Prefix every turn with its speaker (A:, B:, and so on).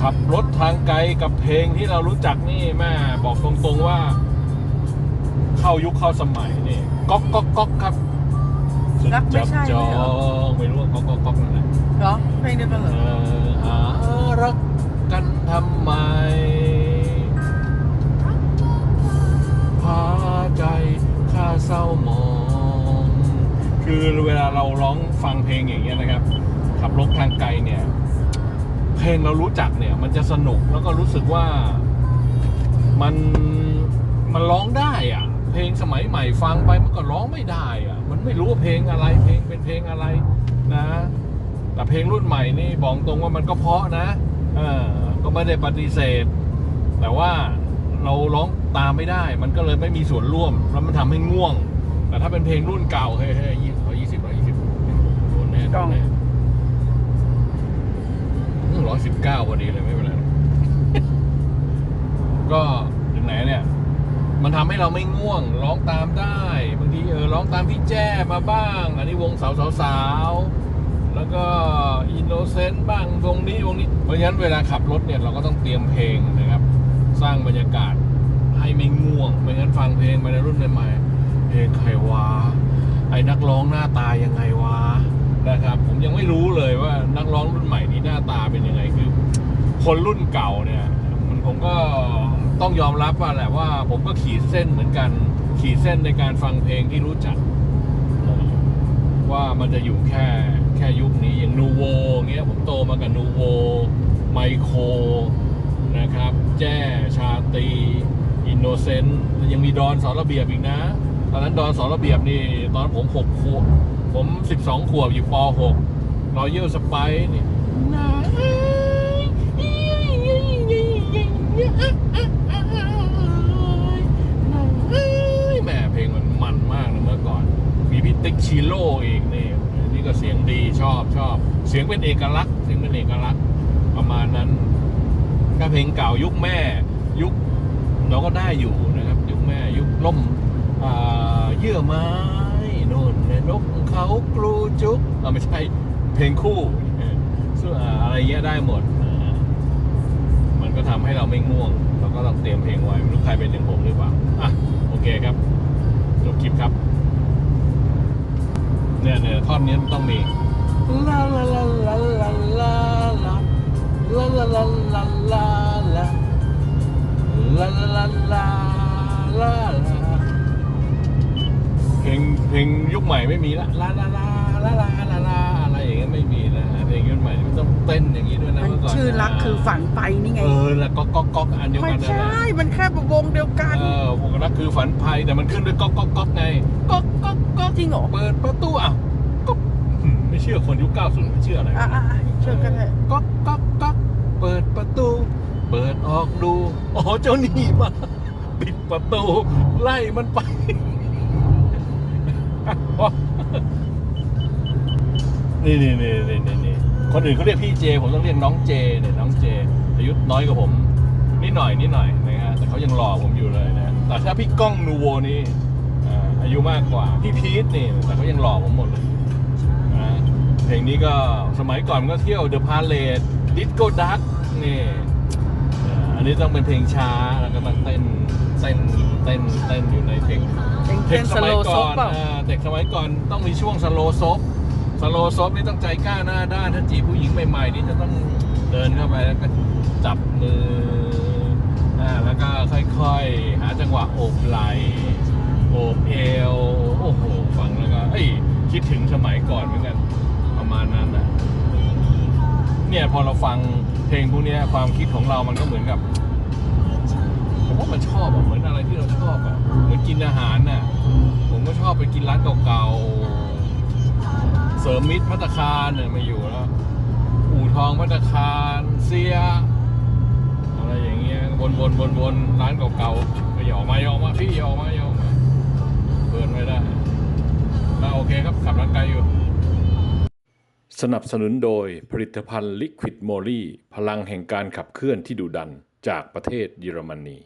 A: ขับรถทางไกลกับเพลงที่เรารู้จักนี่แม่บอกตรงๆว่า เข้ายุคเข้าสมัยนี่ก๊อกก๊อกก๊อกครับ
B: รักไม่ใช่
A: จอ
B: ไม่เหรอ
A: งไม่รู้ว่าก๊อกก๊อกก๊อกนั่นแหละ
B: เหรอเพลงเดียวกันเหร
A: เอ
B: อ
A: อหารักกันทำไม พาใจข้าเศร้าหมอง คือเวลาเราร้องฟังเพลงอย่างเงี้ยนะครับ ขับรถทางไกลเนี่ย เพลงเรารู้จักเนี่ย มันจะสนุกแล้วก็รู้สึกว่ามันมันร้องได้อะเพลงสมัยใหม่ฟังไปมันก็ร้องไม่ได้อะมันไม่รู้ว่าเพลงอะไร เพลงเป็นเพลงอะไรนะ แต่เพลงรุ่นใหม่นี่บอกตรงว่ามันก็เพาะนะเออก็ไม่ได้ปฏิเสธ แต่ว่าเราร้องตามไม่ได้ มันก็เลยไม่มีส่วนร่วม แล้วมันทำให้ง่วง แต่ถ้าเป็นเพลงรุ่นเก่าเฮ้ยเฮ้ยยี่ร้อยยี่สิบร้อยยี่สิบโดนแน่โดนแน่ ร้อยสิบเก้าพอดีเลยไม่เป็นไร ก็ถึงไหนเนี่ย มันทำให้เราไม่ง่วง ร้องตามได้บางทีเออร้องตามพี่แจ้มาบ้าง อันนี้วงสาวสาวสาวๆแล้วก็อินโนเซนต์บ้างวงนี้วงนี้ เพราะฉะนั้นเวลาขับรถเนี่ยเราก็ต้องเตรียมเพลงนะครับ สร้างบรรยากาศให้ไม่ง่วงไม่งั้นฟังเพลงไปในรุ่นใหม่ๆเพลงใครวะไอ้นักร้องหน้าตายังไงวะ นะครับ ผมยังไม่รู้เลยว่านักร้องรุ่นใหม่นี้หน้าตาเป็นยังไงคือ คนรุ่นเก่าเนี่ยมันผมก็ต้องยอมรับว่าแหละว่า ผมก็ขีดเส้นเหมือนกัน ขีดเส้นในการฟังเพลงที่รู้จัก ว่ามันจะอยู่แค่แค่ยุคนี้อย่างนูโวเงี้ยผมโตมากับนูโวไมโครนะครับ แจ้ชาตีอินโนเซนต์ยังมีดอนสอนระเบียบอีกนะ ตอนนั้นดอนสอนระเบียบนี่ตอนผมหกขวบผมสิบสองขวบอยู่ปหกรอยัลสไปนี่แม่เพลงมันมันมากนะเมื่อก่อน มีพี่ติ๊กชิโร่อีกนี่นี่ก็เสียงดีชอบชอบ เสียงเป็นเอกลักษณ์เสียงเป็นเอกลักษณ์ประมาณนั้นก็เพลงเก่ายุคแม่ยุคเราก็ได้อยู่นะครับ ยุคแม่ยุคล่มอ่า เยื่อไม้โน่นนกเขากรูจุกเออไม่ใช่เพลงคู่ออส่วนอะไรเงี้ยได้หมด มันก็ทำให้เราไม่ง่วง เราก็ต้องเตรียมเพลงไว้ไม่รู้ใครเป็นอย่างผมหรือเปล่าอะโอเคครับจบคลิปครับเนี่ยเนี่ยท่อนนี้มันต้องมีลาลาลาลาลาลาลาลาลาลาลา ลงเพลงยุคใหม่ไม่มีละลาลาลาลาลาลาลาอะไรอย่างเงี้ยไม่มีนะเพลงยุคใหม่มันต้องเต้นอย่างนี้ด้วยนะ
B: มัน
A: เมื่อก่อน
B: ชื่อรักคือฝันไปนี่ไง
A: เออแล้วก็ก๊อกก๊อกอันเดียว
B: ไม่
A: กันนั่นแห
B: ใช่
A: ละ
B: มันแค่วงเดียวกัน
A: เออวงรักคือฝันภัยแต่มันขึ้นด้วยก๊อกก๊อกก๊อกไงก๊อกก๊อกก๊อก
B: จริงเหรอ
A: เปิดประตูอะก็อืมไม่เชื่อคนยุค90ไม่เชื่ออะไร
B: อะอะอะเชื่อกันเถอะ
A: ก๊อกก๊อกก๊อกเปิดประตู เปิดออกดู อ๋อเจ้าหนี่มา ปิดประตู ไล่มันไป นี่นี่นี่นี่นี่นี่คนอื่นเขาเรียกพี่เจ ผมต้องเรียกน้องเจเนี่ยน้องเจ อายุน้อยกว่าผม นิดหน่อยนิดหน่อยนะฮะแต่เขายังหล่อผมอยู่เลยนะแต่ถ้าพี่ก้องนูโวนี่อายุมากกว่าพี่พีทนี่แต่เขายังหล่อผมหมดเลยนะเพลงนี้ก็สมัยก่อนมันก็เที่ยวเดอะพาเลทดิสโก้ดักนี่ อ่าอันนี้ต้องเป็นเพลงช้าแล้วก็ต้องเต้นเต้นเต้นเต้นอยู่ในเพลง
B: เป็น
A: เท
B: เป็
A: คนส
B: ส
A: มั
B: โล
A: ย
B: ว์ซ
A: ก่
B: บ
A: อน
B: เปล่า
A: อ่าเด็กสมัยก่อนต้องมีช่วงสโลซบสโลซบนี่ต้องใจกล้าหน้าด้านถ้าจีบผู้หญิงใหม่ๆนี่จะต้องเดินเข้าไปแล้วก็จับมืออ่าแล้วก็ค่อยๆ หาจังหวะโอบไหล่โอบเอวโอ้โหฟังแล้วก็เอ้ยคิดถึงสมัยก่อนเหมือนกันประมาณนั้นนะ เนี่ยพอเราฟังเพลงพวกนี้ความคิดของเรามันก็เหมือนกับผมว่ามันชอบอะเหมือนอะไรที่เราชอบอะเหมือนกินอาหารน่ะผมก็ชอบไปกินร้านเก่าๆเสริมมิตรพัตตาคารเนี่ยม่อยู่แล้วอู่ทองพัตตาคารเสียอะไรอย่างเงี้ยวนวนวนวนร้านเก่าๆก็อย่าอกมาอย่าอกมาพี่อย่าอกมาอย่าอกมาเปิดไม่ได้โอเคครับขับร่างกายอยู่ สนับสนุนโดยผลิตภัณฑ์ลิควิดโมลี่พลังแห่งการขับเคลื่อนที่ดุดันจากประเทศเยอรมนี